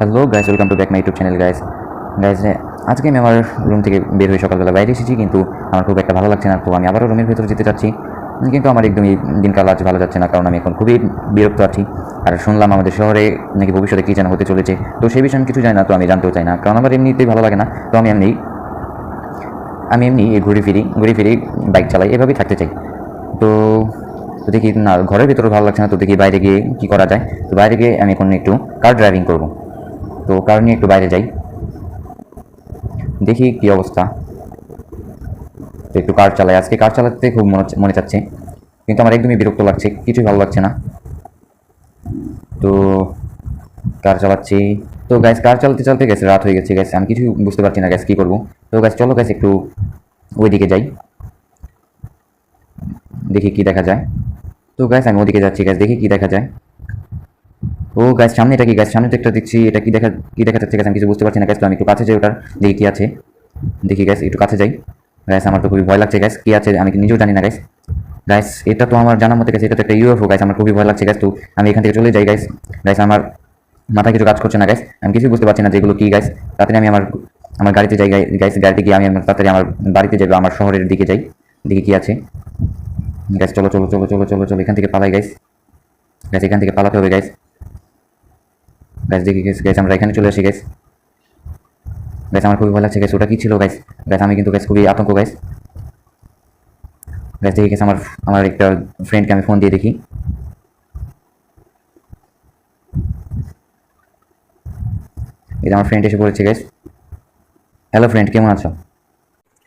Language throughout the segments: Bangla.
Hello guys welcome to back my YouTube channel guys guys আজকে আমি আমার রুম থেকে বের হয়ে সকালবেলা বাইরে এসেছি, কিন্তু আমার খুব একটা ভালো লাগছে না, তো আমি আবারও রুমের ভেতরে যেতে চাচ্ছি কিন্তু আমার একদমই দিনকাল আজ ভালো যাচ্ছে না, কারণ আমি এখন খুবই বিরক্ত আছি। আর শুনলাম আমাদের শহরে নাকি ভবিষ্যতে কী যেন হতে চলেছে, তো সেই বিষয়ে আমি কিছু জানি না, তো আমি জানতেও চাই না, কারণ আমার এমনিতেই ভালো লাগে না, তো আমি এমনি আমি এমনি ঘুরে ফিরি ঘুরে ফিরি বাইক চালাই, এভাবেই থাকতে চাই। তো তো দেখি, না, ঘরের ভিতরে ভালো লাগছে না, তো দেখি বাইরে গিয়ে কী করা যায়। তো বাইরে গিয়ে আমি এখন একটু কার ড্রাইভিং করব। তো কার নিয়ে একটু বাইরে যাই। দেখি কী অবস্থা। তো একটু কার চালাই আজকে কার চালাতে খুব মনে মনে চাচ্ছে। কিন্তু আমার একদমই বিরক্ত লাগছে। কিছুই ভালো লাগছে না। তো কার চালাচ্ছি? তো গ্যাস কার চালাতে চালাতে গেছে রাত হয়ে গেছে গ্যাস আমি কিছু বুঝতে পারছি না গ্যাস কী করব? তো গ্যাস চলো গ্যাস একটু ওইদিকে যাই। দেখি কি দেখা যায়। তো গ্যাস আমি ওদিকে যাচ্ছি গ্যাস দেখি কি দেখা যায়। ও গ্যাস সামনে এটা কি গ্যাস সামনে তো একটা দেখছি, এটা কি দেখা কি দেখা যাচ্ছে গ্যাস আমি কিছু বুঝতে পারছি না গ্যাস তো আমি একটু কাছে যাই ওটার দেখি কি আছে? দেখি গ্যাস একটু কাছে যাই। গ্যাস আমার তো খুবই ভয় লাগছে গ্যাস কি আছে আমি নিজেও জানি না গ্যাস গ্যাস এটা তো আমার জানার মতো গেছে এটা তো একটা ইউএফও গ্যাস আমার খুবই ভয় লাগছে গ্যাস তো আমি এখান থেকে চলে যাই গ্যাস গ্যাস আমার মাথায় কিছু কাজ করছে না গ্যাস আমি কিছু বুঝতে পারছি না যেগুলো কি গ্যাস তাড়াতাড়ি আমি আমার আমার গাড়িতে যাই গ্যাস গাড়িতে গিয়ে আমি আমার তাড়াতাড়ি আমার বাড়িতে যাই আমার শহরের দিকে যাই। দেখি কি আছে। গ্যাস চলো চলো চলো চলো চলো চলো, এখান থেকে পালাই গ্যাস গ্যাস এখান থেকে পালাতে হবে গ্যাস গ্যাস দেখি গ্যাস গ্যাস আমরা এখানে চলে আসি গ্যাস গ্যাস আমার খুবই ভালো লাগছে গ্যাস ওটা কি ছিল গ্যাস গ্যাস আমি কিন্তু গ্যাস খুবই আতঙ্ক গ্যাস গ্যাস দেখি গ্যাস আমার আমার একটা ফ্রেন্ডকে আমি ফোন দিয়ে দেখি। এটা আমার ফ্রেন্ড এসে পড়েছে গ্যাস হ্যালো ফ্রেন্ড কেমন আছো?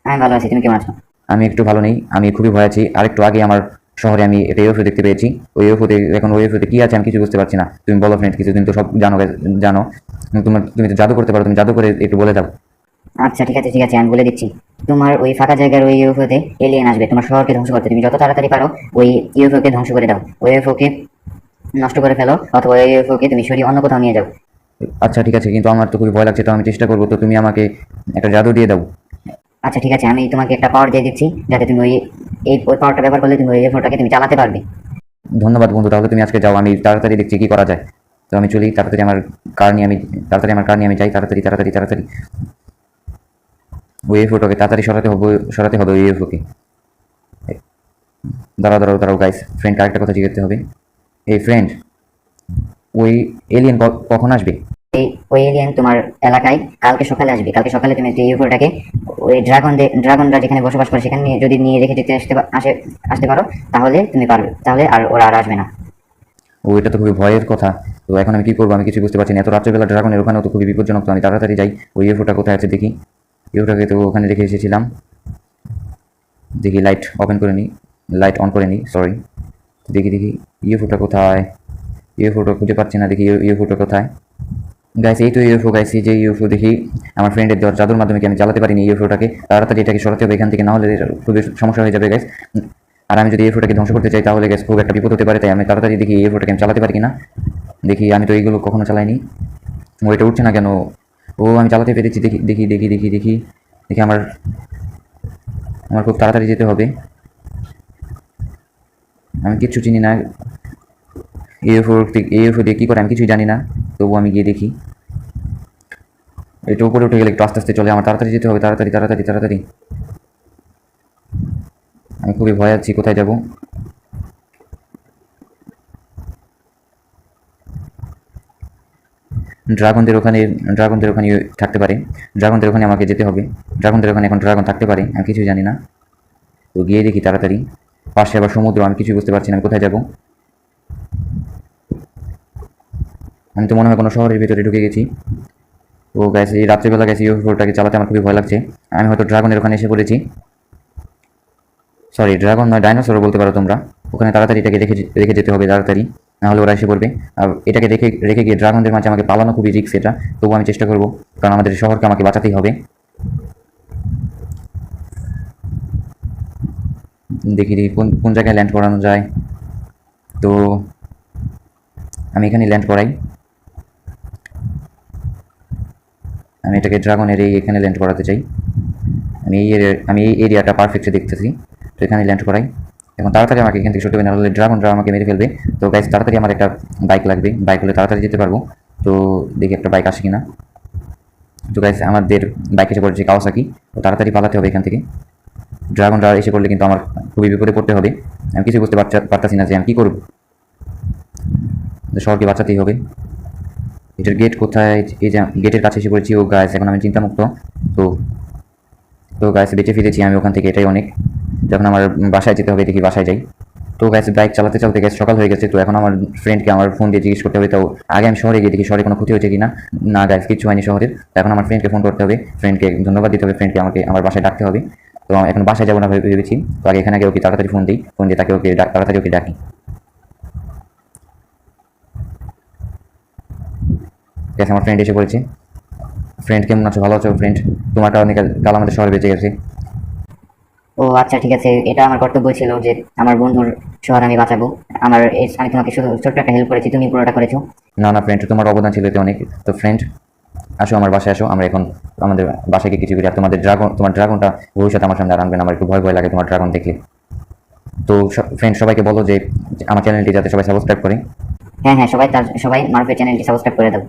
আমি ভালো আছি তুমি কেমন আছো? আমি একটু ভালো নেই আমি খুবই ভয় আছি। আর একটু আগে আমার শহরে আমি একটা ইউএফও দেখতে পেয়েছি। ওই ইউএফওতে এখন ওই ইউএফওতে কী আছে আমি কিছু বুঝতে পারছি না। তুমি বলো ফ্রেন্ড কিছু তুমি তো সব জানো জানো। তোমার তুমি তো জাদু করতে পারো তুমি জাদু করে একটু বলে দাও। আচ্ছা ঠিক আছে ঠিক আছে আমি বলে দিচ্ছি। তোমার ওই ফাঁকা জায়গার ওই ইউএফওতে এলিয়েন আসবে তোমার শহরকে ধ্বংস করতে। তুমি যত তাড়াতাড়ি পারো ওই ইউএফওকে ধ্বংস করে দাও। ওই ইউএফওকে নষ্ট করে ফেলো অথবা ওই ইউএফওকে তুমি সরিয়ে অন্য কোথাও নিয়ে যাও। আচ্ছা ঠিক আছে কিন্তু আমার তো খুবই ভয় লাগছে তো আমি চেষ্টা করব তো তুমি আমাকে একটা জাদু দিয়ে দাও। আচ্ছা ঠিক আছে আমি তোমাকে একটা পাওয়ার দিয়ে দিচ্ছি যাতে তুমি ওই এই পাওয়ারটা ব্যবহার করলে তুমি ওই ইউএফওটাকে তুমি চালাতে পারবে। ধন্যবাদ বন্ধু তাহলে তুমি আজকে যাও আমি তাড়াতাড়ি দেখছি কী করা যায়। তো আমি চলি তাড়াতাড়ি আমার কার নিয়ে আমি তাড়াতাড়ি আমার কার নিয়ে আমি যাই তাড়াতাড়ি তাড়াতাড়ি তাড়াতাড়ি। ওই এফোটাকে তাড়াতাড়ি সরাতে হবে সরাতে হবে ওই এফোকে দাঁড়াও দাঁড়াও দাঁড়াও গাইস ফ্রেন্ড আরেকটা কথা জিজ্ঞাসা হবে। এই ফ্রেন্ড ওই এলিয়েন কখন আসবে? এই ওই এলিয়েন তোমার এলাকায় কালকে সকালে আসবে। কালকে সকালে তুমি এই ইউএফওটাকে ওই ড্রাগন ড্রাগনরা যেখানে বসবাস করে, সেখানে যদি নিয়ে রেখে যেতে আসতে আসে আসতে পারো, তাহলে তুমি পারবে। তাহলে আর ওরা আর আসবে না। ও, এটা তো খুবই ভয়ের কথা। তো এখন আমি কী করব? আমি কিছু বুঝতে পারছি না। এত রাত্রেবেলা ড্রাগনের ওখানেও তো খুবই বিপজ্জনক। তো আমি তাড়াতাড়ি যাই। ওই ইউফোটা কোথায় আছে দেখি। ইউফোটাকে তো ওখানে রেখে এসেছিলাম। দেখি লাইট ওপেন করে নিই। লাইট অন করে নিই সরি দেখি দেখি। ইউফোটা কোথায়? ইউফোটা খুঁজে পাচ্ছি না। দেখি ইউফোটা কোথায়? গাইস এই তো ইউএফও গাইস এই যে ইউএফও দেখি, আমার ফ্রেন্ডের দেওয়ার জাদুর মাধ্যমে কি আমি চালাতে পারিনি ইউএফওটাকে তাড়াতাড়ি এটাকে সরাতে হবে এখান থেকে, না হলে খুবই সমস্যা হয়ে যাবে গাইস আর আমি যদি ইউএফওটাকে ধ্বংস করতে চাই, তাহলে গ্যাস খুব একটা বিপদ হতে পারে, তাই আমি তাড়াতাড়ি দেখি ইউএফওটাকে আমি চালাতে পারি কিনা। দেখি, আমি তো এইগুলো কখনো চালাইনি। ও, এটা উঠছে না কেন? ও, আমি চালাতে পেরেছি, দেখি দেখি দেখি দেখি দেখি। দেখি আমার আমার খুব তাড়াতাড়ি যেতে হবে। আমি কিচ্ছু চিনি না। ইউএফও ইউএফও দিয়ে কী করে, আমি কিছুই জানি না। তবুও আমি গিয়ে দেখি। এটা উপরে উঠে গেলে একটু আস্তে আস্তে চলে। আমার তাড়াতাড়ি যেতে হবে, তাড়াতাড়ি তাড়াতাড়ি তাড়াতাড়ি। আমি খুবই ভয় আছি, কোথায় যাব? ড্রাগনদের ওখানে ড্রাগনদের ওখানে থাকতে পারে। ড্রাগনদের ওখানে আমাকে যেতে হবে। ড্রাগনদের ওখানে এখন ড্রাগন থাকতে পারে, আমি কিছুই জানি না। তো গিয়ে দেখি তাড়াতাড়ি। পাশে আবার সমুদ্র, আমি কিছুই বুঝতে পারছি না, আমি কোথায় যাব? আমি তো মনে হয় কোনো শহরের ভিতরে ঢুকে গেছি। ও গেছে এই রাত্রিবেলা গেছে ইউএফওটাকে চালাতে আমার খুবই ভয় লাগছে। আমি হয়তো ড্রাগনের ওখানে এসে পড়েছি। সরি ড্রাগন নয় ডাইনোসর বলতে পারো তোমরা। ওখানে তাড়াতাড়ি এটাকে রেখে রেখে যেতে হবে তাড়াতাড়ি। নাহলে ওরা এসে পড়বে। আর এটাকে রেখে রেখে গিয়ে ড্রাগনদের মাঝে আমাকে পালানো খুবই রিক্স এটা। তবুও আমি চেষ্টা করব, কারণ আমাদের শহরকে আমাকে বাঁচাতেই হবে। দেখি দেখি, কোন কোন জায়গায় ল্যান্ড করানো যায়। তো, আমি এখানে ল্যান্ড করাই। আমি এটাকে ড্রাগনের এই এখানে ল্যান্ড করাতে চাই। আমি এই আমি এই এরিয়াটা পারফেক্টলি দেখতেছি। তো এখানে ল্যান্ড করাই। এখন তাড়াতাড়ি আমাকে এখান থেকে সরতে হবে নাহলে ড্রাগনরা আমাকে মেরে ফেলবে। তো গাইজ তাড়াতাড়ি আমার একটা বাইক লাগবে। বাইক হলে তাড়াতাড়ি যেতে পারব। তো দেখি একটা বাইক আসে কিনা। তো গাইজ আমাদের বাইক এসে পড়েছে কাওয়াসাকি তো তাড়াতাড়ি পালাতে হবে এখান থেকে। ড্রাগন ড্রাগনরা এসে পড়লে কিন্তু আমার খুবই বিপদে পড়তে হবে। আমি কিছু বুঝতে পারছি না যে আমি কী করব। শহরকে বাঁচাতেই হবে। এটার গেট কোথায়? এই যে গেটের কাছে এসে পড়েছি। ও গাছ এখন আমি চিন্তামুক্ত। তো তো গাছ বেঁচে ফিরেছি আমি ওখান থেকে। এটাই অনেক। যখন আমার বাসায় যেতে হবে, দেখি বাসায় যাই। তো গাছ বাইক চালাতে চালাতে গেছে সকাল হয়ে গেছে। তো এখন আমার ফ্রেন্ডকে আমার ফোন দিয়ে জিজ্ঞেস করতে হবে, তো আগে আমি শহরে গিয়ে দেখি, শহরে কোনো ক্ষতি হয়েছে কি না না গাছ কিছু হয়নি শহরের। এখন আমার ফ্রেন্ডকে ফোন করতে হবে। ফ্রেন্ডকে ধন্যবাদ দিতে হবে। ফ্রেন্ডকে আমাকে, আমার বাসায় ডাকতে হবে। তো এখন বাসায় যাব না ভেবে ভেবেছি। তো আগে এখানে আগে ওকে তাড়াতাড়ি ফোন দিই। ফোন দিয়ে তাকে ওকে তাড়াতাড়ি ওকে ডাকি। ঠিক আছে আমার ফ্রেন্ড এসে পড়েছে ফ্রেন্ড কেমন আছো? ভালো আছো ফ্রেন্ড তোমার কারণে কাল আমাদের শহরে বেঁচে গেছে। ও আচ্ছা ঠিক আছে। এটা আমার কর্তব্য ছিল যে আমার বন্ধুর শহর আমি বাঁচাবো। আমার আমি তোমাকে শুধু ছোট্ট একটা হেল্প করেছি তুমি পুরোটা করেছ। না না ফ্রেন্ড তোমার অবদান ছিল এতে অনেক। তো ফ্রেন্ড আসো আমার বাসায় আসো। আমরা এখন আমাদের বাসায় গিয়ে কিছু করি। আর তোমাদের ড্রাগন তোমার ড্রাগনটা ভবিষ্যতে আমার সামনে আনবে না। আমার একটু ভয় ভয় লাগে তোমার ড্রাগন দেখলে। তো ফ্রেন্ড সবাইকে বলো যে আমার চ্যানেলটি যাতে সবাই সাবস্ক্রাইব করে। হ্যাঁ হ্যাঁ সবাই তার সবাই মারুফের চ্যানেলটি সাবস্ক্রাইব করে দাও।